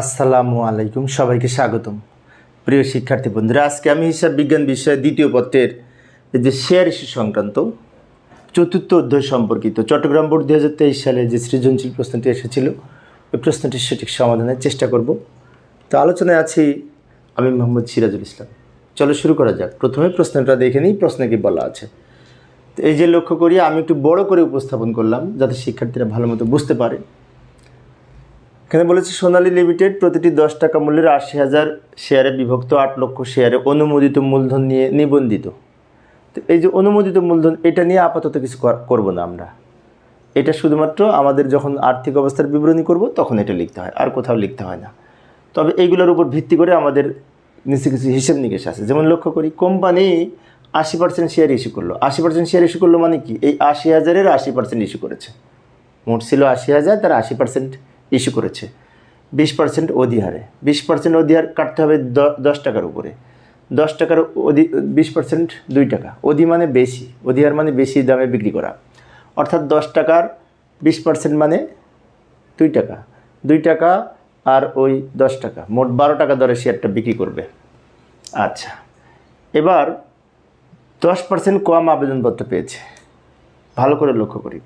আসসালামু আলাইকুম, সবাইকে স্বাগতম। প্রিয় শিক্ষার্থী বন্ধুরা, আজকে আমি হিসাব বিজ্ঞান বিষয়ে দ্বিতীয় পত্রের যে শেয়ার ইস্যু সংক্রান্ত চতুর্থ অধ্যায় সম্পর্কিত চট্টগ্রাম বোর্ড দু হাজার তেইশ সালে যে সৃজনশীল প্রশ্নটি এসেছিল, ওই প্রশ্নটির সঠিক সমাধানের চেষ্টা করব। তো আলোচনায় আছি আমি মোহাম্মদ সিরাজুল ইসলাম। চলো শুরু করা যাক। প্রথমে প্রশ্নটা দেখে নিই, প্রশ্নে কি বলা আছে। এই যে লক্ষ্য করি, আমি একটু বড় করে উপস্থাপন করলাম, যাতে শিক্ষার্থীরা ভালো মতো বুঝতে পারে। এখানে বলেছে, সোনালী লিমিটেড প্রতিটি দশ টাকা মূল্যের আশি হাজার শেয়ারে বিভক্ত আট লক্ষ শেয়ারে অনুমোদিত মূলধন নিয়ে নিবন্ধিত। তো এই যে অনুমোদিত মূলধন, এটা নিয়ে আপাতত কিছু কর- করব না আমরা। এটা শুধুমাত্র আমাদের যখন আর্থিক অবস্থার বিবরণী করব, তখন এটা লিখতে হয়, আর কোথাও লিখতে হয় না। তবে এইগুলোর উপর ভিত্তি করে আমাদের নিচে কিছু হিসেব নিকেশ আছে। যেমন লক্ষ্য করি, কোম্পানি আশি পার্সেন্ট শেয়ার ইস্যু করল। আশি পার্সেন্ট শেয়ার ইস্যু করল মানে কি? এই আশি হাজারের আশি পার্সেন্ট ইস্যু করেছে। মোট ছিল আশি হাজার, তার আশি পার্সেন্ট ইস্যু করেছে। বিশ পার্সেন্ট অধিহারে বিশ পার্সেন্ট অধিহার কাটতে হবে দশ টাকার উপরে। দশ টাকার অধি, বিশ পার্সেন্ট দুই টাকা। অধি মানে বেশি। অধিহার মানে বেশি দামে বিক্রি করা। অর্থাৎ দশ টাকার বিশ পার্সেন্ট মানে দুই টাকা। দুই টাকা আর ওই দশ টাকা। মোট বারো টাকা দরে শেয়ারটা বিক্রি করবে। আচ্ছা। এবার দশ পার্সেন্ট কম আবেদনপত্র পেয়েছে। ভালো করে লক্ষ্য করি।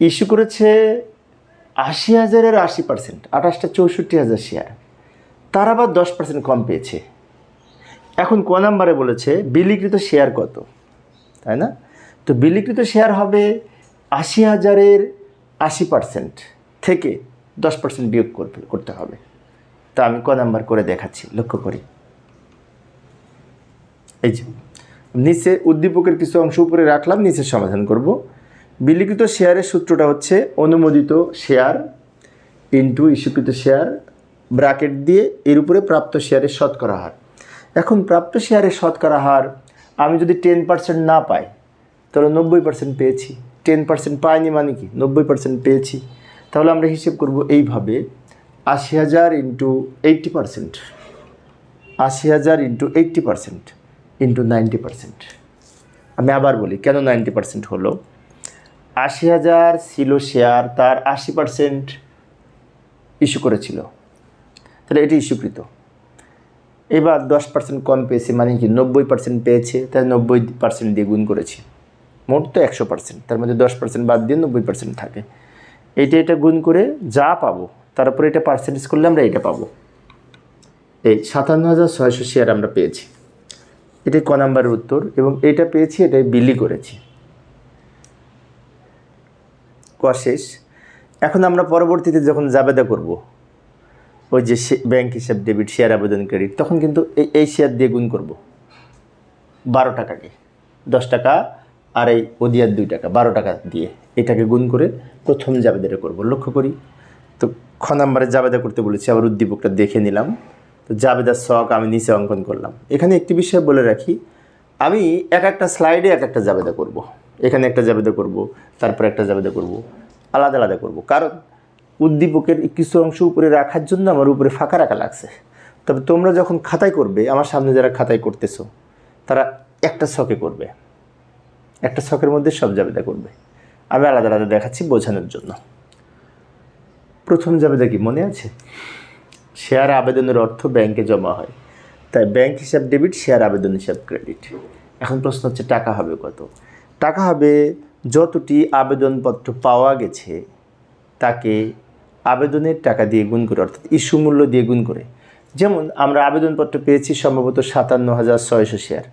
ইস্যু করেছে আশি হাজারের আশি পার্সেন্ট আঠাশটা চৌষট্টি হাজার শেয়ার তার আবার দশ পার্সেন্ট কম পেয়েছে। এখন ক নাম্বারে বলেছে, বিলিকৃত শেয়ার কত? তাই না? তো বিলিকৃত শেয়ার হবে আশি হাজারের আশি পার্সেন্ট থেকে দশ পার্সেন্ট বিয়োগ করতে হবে। তা আমি ক নাম্বার করে দেখাচ্ছি, লক্ষ্য করি। এই যে, নিচে উদ্দীপকের কিছু অংশ উপরে রাখলাম, নিচে সমাধান করব। বিলিখিত শেয়ারের সূত্রটা হচ্ছে অনুমোদিত শেয়ার ইন্টু ইস্যুকৃত শেয়ার ব্র্যাকেট দিয়ে এর উপরে প্রাপ্ত শেয়ারের শতকরা হার। এখন প্রাপ্ত শেয়ারের শতকরা হার আমি যদি টেন পার্সেন্ট না পাই, তাহলে নব্বই পার্সেন্ট পেয়েছি। টেন পার্সেন্ট পাইনি মানে কি? নব্বই পার্সেন্ট পেয়েছি। তাহলে আমরা হিসেব করব এইভাবে আশি হাজার ইন্টু এইটটি পার্সেন্ট আশি হাজার into eighty percent into ninety percent আমি আবার বলি, কেন নাইনটি পার্সেন্ট হলো? আশি হাজার ছিল শেয়ার তার আশি পার্সেন্ট ইস্যু করেছিল। তাহলে এটি ইস্যুকৃত এবার দশ পার্সেন্ট কম পেয়েছে মানে কি নব্বই পার্সেন্ট পেয়েছে তাই নব্বই পার্সেন্ট দিয়ে গুণ করেছি। মোট তো একশো পার্সেন্ট তার মধ্যে দশ পার্সেন্ট বাদ দিয়ে নব্বই পার্সেন্ট থাকে। এটা এটা গুণ করে যা পাবো তারপরে এটা পার্সেন্টেজ করলে আমরা এটা পাবো। এই সাতান্ন হাজার ছয়শো শেয়ার আমরা পেয়েছি। এটাই ক নাম্বারের উত্তর এবং এটা পেয়েছি, এটাই বিলি করেছি। ক শেষ। এখন আমরা পরবর্তীতে যখন জাবেদা করব, ওই যে ব্যাংক হিসাব ডেবিট শেয়ার আবেদন ক্রেডিট তখন কিন্তু এই এই শেয়ার দিয়ে গুণ করব। বারো টাকাকে। দশ টাকা আর এই ওদিয়ার দুই টাকা, বারো টাকা দিয়ে এটাকে গুণ করে প্রথম জাবেদাটা করব। লক্ষ্য করি, তো খ নাম্বারে জাবেদা করতে বলেছি, আবার উদ্দীপকটা দেখে নিলাম। তো জাবেদার শখ আমি নিচে অঙ্কন করলাম। এখানে একটি বিষয় বলে রাখি, আমি এক একটা স্লাইডে এক একটা জাবেদা করব। এখানে একটা জাবেদা করব, তারপর একটা জাবেদা করব, আলাদা আলাদা করব। কারণ উদ্দীপকের কিছু অংশ উপরে রাখার জন্য আমার উপরে ফাঁকা রাখা লাগছে। তবে তোমরা যখন খাতায় করবে, আমার সামনে যারা খাতায় করতেছো, তারা একটা ছকে করবে। একটা ছকের মধ্যে সব জাবেদা করবে। আমি আলাদা আলাদা দেখাচ্ছি বোঝানোর জন্য। প্রথম জাবেদা কি মনে আছে? শেয়ার আবেদনের অর্থ ব্যাংকে জমা হয়। তাই ব্যাংক হিসাব ডেবিট, শেয়ার আবেদন হিসাব ক্রেডিট। এখন প্রশ্ন হচ্ছে, টাকা হবে কত? টাকা হবে, যতটি আবেদনপত্র পাওয়া গেছে, তাকে আবেদনের টাকা দিয়ে গুণ করে, অর্থাৎ ইস্যু মূল্য দিয়ে গুণ করে। যেমন, আমরা আবেদনপত্র পেয়েছি সম্ভবত সাতান্ন হাজার ছয়শো শেয়ার।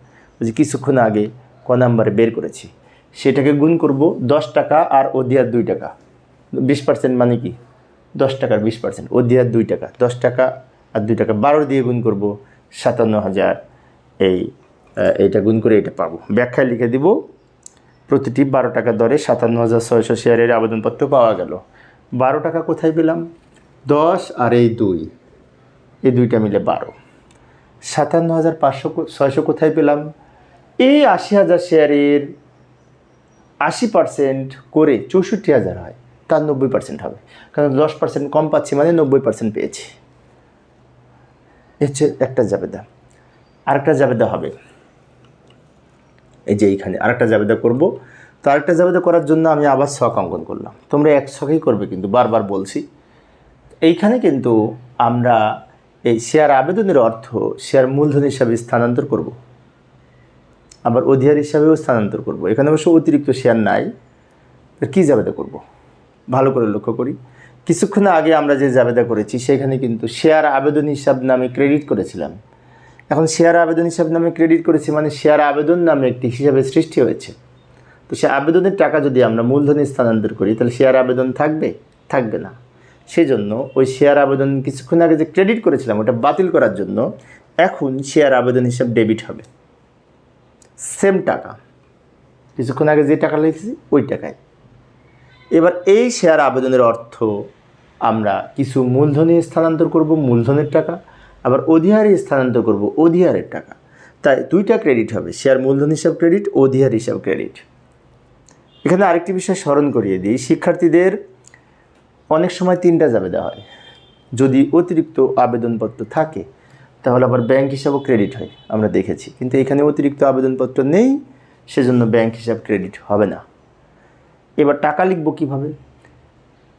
যে কিছুক্ষণ আগে ক নাম্বারে বের করেছি। সেটাকে গুণ করব দশ টাকা আর অধিয়ার দুই টাকা। বিশ পার্সেন্ট মানে কি? দশ টাকার বিশ পার্সেন্ট। অধিয়ার দুই টাকা, দশ টাকা আর দুই টাকা। বারো দিয়ে গুণ করব সাতান্ন হাজার এই এইটা গুণ করে এটা পাবো। ব্যাখ্যায় লিখে দিব প্রতিটি বারো টাকা দরে সাতান্ন হাজার ছয়শো শেয়ারের আবেদনপত্র পাওয়া গেল। বারো টাকা কোথায় পেলাম? দশ আর এই দুই। এই দুইটা মিলে বারো। সাতান্ন হাজার পাঁচশো ছয়শো কোথায় পেলাম? এই আশি হাজার শেয়ারের আশি পার্সেন্ট করে চৌষট্টি হাজার হয়। তার নব্বই পার্সেন্ট হবে। কারণ দশ পার্সেন্ট কম পাচ্ছি মানে নব্বই পার্সেন্ট পেয়েছি। হচ্ছে একটা জাবেদা। আরেকটা জাবেদা হবে। এই যে এইখানে আরেকটা জাবেদা করব। তো আরেকটা জাবেদা করার জন্য আমি আবার ছক অঙ্কন করলাম। তোমরা এক ছকেই করবে কিন্তু বারবার বলছি। এইখানে কিন্তু আমরা এই শেয়ার আবেদনের অর্থ শেয়ার মূলধন হিসাবে স্থানান্তর করব। আবার অধিকার হিসাবেও স্থানান্তর করব। এখানে অবশ্য অতিরিক্ত শেয়ার নাই। কী জাবেদা করব? ভালো করে লক্ষ্য করি। কিছুক্ষণ আগে আমরা যে জাবেদা করেছি, সেখানে কিন্তু শেয়ার আবেদন হিসাব নামে ক্রেডিট করেছিলাম। এখন শেয়ার আবেদন হিসাব নামে ক্রেডিট করেছি মানে শেয়ার আবেদন নামে একটি হিসাবে সৃষ্টি হয়েছে। তো সে আবেদনের টাকা যদি আমরা মূলধনে স্থানান্তর করি, তাহলে শেয়ার আবেদন থাকবে? থাকবে না। সেজন্য ওই শেয়ার আবেদন কিছুক্ষণ আগে যে ক্রেডিট করেছিলাম, ওটা বাতিল করার জন্য এখন শেয়ার আবেদন হিসাব ডেবিট হবে। সেম টাকা। কিছুক্ষণ আগে যে টাকা লিখেছি, ওই টাকায়। এবার এই শেয়ার আবেদনের অর্থ আমরা কিছু মূলধনে স্থানান্তর করব, মূলধনের টাকা। আবার অধিহারে স্থানান্তর করব অধিহারের টাকা। তাই দুইটা ক্রেডিট হবে শেয়ার মূলধন হিসাব ক্রেডিট অধিহার হিসাব ক্রেডিট এখানে আরেকটি বিষয় স্মরণ করিয়ে দিই, শিক্ষার্থীদের অনেক সময় তিনটা যাবে দেওয়া হয়। যদি অতিরিক্ত আবেদনপত্র থাকে, তাহলে আবার ব্যাংক হিসাবও ক্রেডিট হয়, আমরা দেখেছি। কিন্তু এখানে অতিরিক্ত আবেদনপত্র নেই, সেজন্য ব্যাংক হিসাব ক্রেডিট হবে না। এবার টাকা লিখব কীভাবে?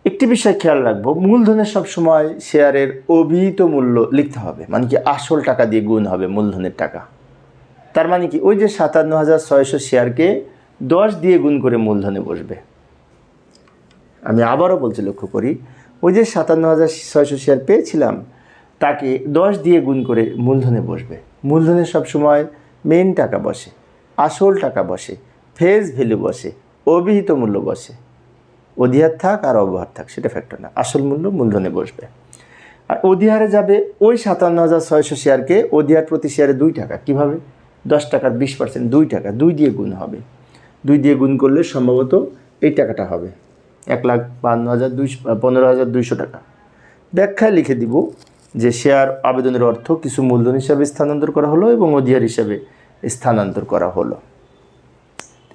একটি বিষয় খেয়াল রাখব মূলধনের সবসময় শেয়ারের অভিহিত মূল্য লিখতে হবে। মানে কি আসল টাকা দিয়ে গুণ হবে মূলধনের টাকা। তার মানে কি ওই যে সাতান্ন হাজার ছয়শো শেয়ারকে দশ দিয়ে গুণ করে মূলধনে বসবে। আমি আবারও বলছি, লক্ষ্য করি, ওই যে সাতান্ন হাজার ছয়শো শেয়ার পেয়েছিলাম, তাকে দশ দিয়ে গুণ করে মূলধনে বসবে। মূলধনে সবসময় মেন টাকা বসে, আসল টাকা বসে ফেস ভ্যালু বসে, অভিহিত মূল্য বসে। অধিহার থাক আর অবহার থাক, সেটা ফ্যাক্টর না। আসল মূল্য মূলধনে বসবে। আর অধিহারে যাবে ওই সাতান্ন হাজার ছয়শো শেয়ারকে অধিহার প্রতি শেয়ারে দুই টাকা। কীভাবে? দশ টাকার বিশ পার্সেন্ট দুই টাকা। দুই দিয়ে গুণ হবে। দুই দিয়ে গুণ করলে সম্ভবত এই টাকাটা হবে। এক লাখ বান্ন হাজার দুইশো, পনেরো হাজার দুইশো টাকা। ব্যাখ্যায় লিখে দিব যে শেয়ার আবেদনের অর্থ কিছু মূলধন হিসাবে স্থানান্তর করা হলো এবং অধিহার হিসাবে স্থানান্তর করা হলো।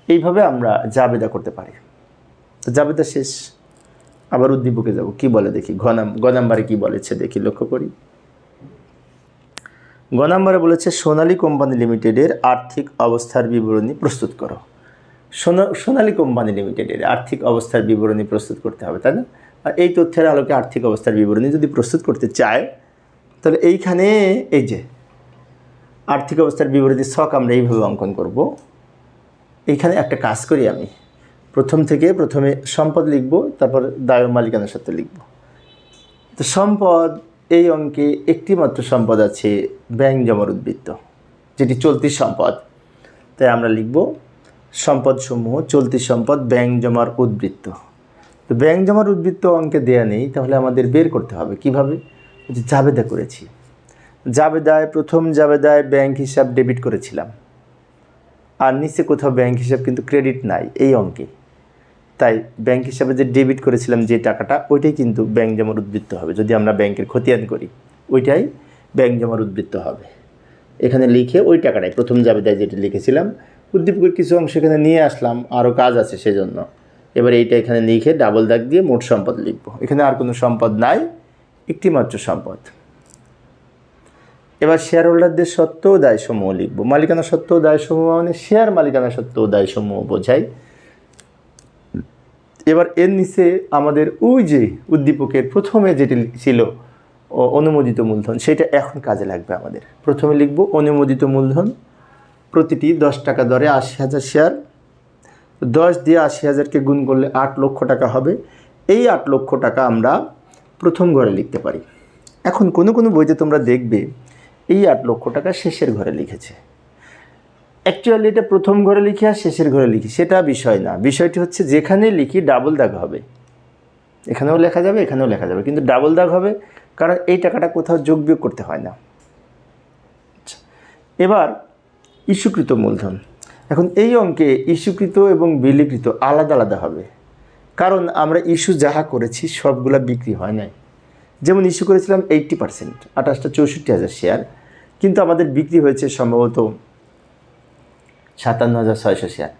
এইভাবে আমরা জাবেদা করতে পারি। তো জাবেদা শেষ। আবার উদ্দীপকে যাব। কি বলে দেখি? ঘনাম গ নাম্বারে কি বলেছে দেখি, লক্ষ্য করি। গ নাম্বারে বলেছে, সোনালী কোম্পানি লিমিটেডের আর্থিক অবস্থার বিবরণী প্রস্তুত করো। সোনা, সোনালী কোম্পানি লিমিটেডের আর্থিক অবস্থার বিবরণী প্রস্তুত করতে হবে, তাই না? আর এই তথ্যের আলোকে আর্থিক অবস্থার বিবরণী যদি প্রস্তুত করতে চায়, তাহলে এইখানে এই যে, আর্থিক অবস্থার বিবরণী ছক আমরা এইভাবে অঙ্কন করব। এইখানে একটা কাজ করি আমি। প্রথম থেকে প্রথমে সম্পদ লিখব, তারপর দায় মালিকানার সাথে লিখব। তো সম্পদ, এই অঙ্কে একটি মাত্র সম্পদ আছে, ব্যাংক জমার উদ্বৃত্ত, যেটি চলতি সম্পদ। তাই আমরা লিখব, সম্পদসমূহ চলতি সম্পদ ব্যাংক জমার উদ্বৃত্ত। তো ব্যাংক জমার উদ্বৃত্ত অঙ্কে দেয়া নেই, তাহলে আমাদের বের করতে হবে। কীভাবে? জাবেদা করেছি। জাবেদায়, প্রথম জাবেদায় ব্যাংক হিসাব ডেবিট করেছিলাম। আর নিচে কোথাও ব্যাংক হিসাব কিন্তু ক্রেডিট নাই, এই অঙ্কে। তাই ব্যাংক হিসাবে যে ডেবিট করেছিলাম যে টাকাটা, ওইটাই কিন্তু ব্যাংক জমার উদ্বৃত্ত হবে। যদি আমরা ব্যাংকের খতিয়ান করি, ওইটাই ব্যাংক জমার উদ্বৃত্ত হবে। এখানে লিখে ওই টাকাটাই, প্রথম জাবেদায় যেটা লিখেছিলাম, উদ্দীপকের কিছু অংশ এখানে নিয়ে আসলাম আরও কাজ আছে সেজন্য। এবার এইটা এখানে লিখে ডাবল দাগ দিয়ে মোট সম্পদ লিখব। এখানে আর কোনো সম্পদ নাই একটি মাত্র সম্পদ। এবার শেয়ার হোল্ডারদের সত্ত্বেও দায়সমূহ লিখব। মালিকানা সত্ত্বেও দায়সমূহ মানে শেয়ার মালিকানা সত্ত্বেও দায়সমূহ বোঝায় এবার এর নিচে আমাদের ওই যে উদ্দীপকের প্রথমে যেটি ছিল অনুমোদিত মূলধন, সেটা এখন কাজে লাগবে আমাদের। প্রথমে লিখব অনুমোদিত মূলধন, প্রতিটি দশ টাকা দরে আশি হাজার শেয়ার দশ দিয়ে আশি হাজারকে গুণ করলে আট লক্ষ টাকা হবে। এই আট লক্ষ টাকা আমরা প্রথম ঘরে লিখতে পারি। এখন কোনো কোনো বইতে তোমরা দেখবে, এই আট লক্ষ টাকা শেষের ঘরে লিখেছে। অ্যাকচুয়ালি এটা প্রথম ঘরে লিখি আর শেষের ঘরে লিখি সেটা বিষয় না। বিষয়টি হচ্ছে যেখানে লিখি ডাবল দাগ হবে। এখানেও লেখা যাবে এখানেও লেখা যাবে। কিন্তু ডাবল দাগ হবে কারণ এই টাকাটা কোথাও যোগ বিয়োগ করতে হয় না। আচ্ছা, এবার ইস্যুকৃত মূলধন। এখন এই অঙ্কে ইস্যুকৃত এবং বিলিকৃত আলাদা আলাদা হবে। কারণ আমরা ইস্যু যাহা করেছি সবগুলা বিক্রি হয় নাই। যেমন ইস্যু করেছিলাম এইট্টি পার্সেন্ট আঠাশটা চৌষট্টি হাজার শেয়ার কিন্তু আমাদের বিক্রি হয়েছে সম্ভবত সাতান্ন হাজার ছয়শো শেয়ার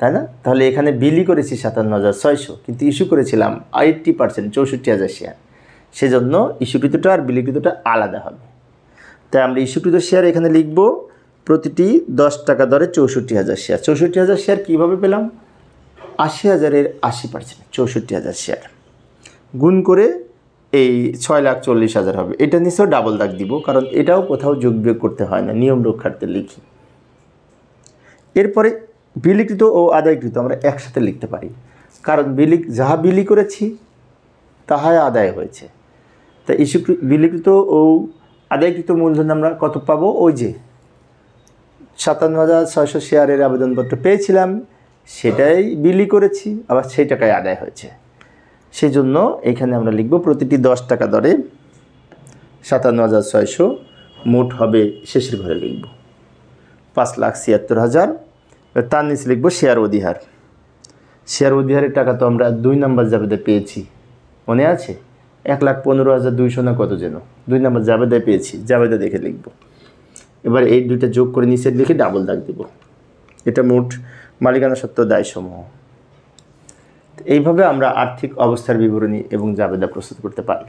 তাই না? তাহলে এখানে বিলি করেছি সাতান্ন হাজার ছয়শো, কিন্তু ইস্যু করেছিলাম এইট্টি পার্সেন্ট চৌষট্টি হাজার শেয়ার সেজন্য ইস্যুকৃতটা আর বিলিকৃতটা আলাদা হবে। তাই আমরা ইস্যুকৃত শেয়ার এখানে লিখব, প্রতিটি দশ টাকা দরে চৌষট্টি হাজার শেয়ার চৌষট্টি হাজার শেয়ার কীভাবে পেলাম? আশি হাজারের আশি পার্সেন্ট চৌষট্টি হাজার শেয়ার গুণ করে এই ছয় লাখ চল্লিশ হাজার হবে। এটা নিশ্চয় ডাবল দাগ দিব, কারণ এটাও কোথাও যোগ বিয়োগ করতে হয় না, নিয়ম রক্ষার্থে লিখি। এরপরে বিলিকৃত ও আদায়কৃত আমরা একসাথে লিখতে পারি। কারণ বিলি, যাহা বিলি করেছি, তাহাই আদায় হয়েছে। তা ইস্যুকৃত বিলিকৃত ও আদায়কৃত মূলধন আমরা কত পাবো? ওই যে সাতান্ন হাজার ছয়শো শেয়ারের আবেদনপত্র পেয়েছিলাম, সেটাই বিলি করেছি, আবার সেই টাকায় আদায় হয়েছে। সেই জন্য এখানে আমরা লিখব প্রতিটি দশ টাকা দরে সাতান্ন হাজার ছয়শো মোট হবে শেষের ঘরে লিখব। পাঁচ লাখ ছিয়াত্তর হাজার। তার নিচে লিখব শেয়ার অধিহার। শেয়ার অধিহারের টাকা তো আমরা দুই নাম্বার জাবেদে পেয়েছি। মনে আছে? এক লাখ পনেরো হাজার দুইশো না কত যেন? দুই নাম্বার জাবেদায় পেয়েছি। জাবেদা দেখে লিখব। এবার এই দুইটা যোগ করে নিচে লিখে ডাবল দাগ দেব। এটা মোট মালিকানা সত্ত্ব দায়সমূহ। এইভাবে আমরা আর্থিক অবস্থার বিবরণী এবং জাবেদা প্রস্তুত করতে পারি।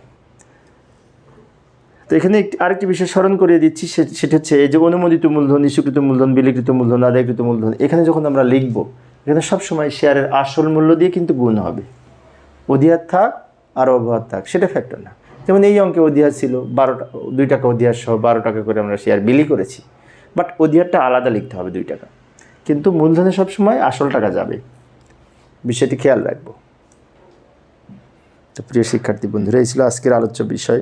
তো এখানে আরেকটি বিষয় স্মরণ করিয়ে দিচ্ছি সেটা হচ্ছে এই যে অনুমোদিত মূলধন ইস্যুকৃত মূলধন, বিলিকৃত মূলধন, আদায়কৃত মূলধন, এখানে যখন আমরা লিখব, এখানে সবসময় শেয়ারের আসল মূল্য দিয়ে কিন্তু গুণ হবে। অধিহার থাক আর অবহার থাক, সেটা ফ্যাক্টর না। যেমন এই অঙ্কে অধিহার ছিল, বারো দুই টাকা অধিহার সহ বারো টাকা করে আমরা শেয়ার বিলি করেছি। বাট অধিহারটা আলাদা লিখতে হবে দুই টাকা। কিন্তু মূলধনে সবসময় আসল টাকা যাবে। বিষয়টি খেয়াল রাখব। তো প্রিয় শিক্ষার্থী বন্ধুরা, এই ছিল আজকের আলোচ্য বিষয়।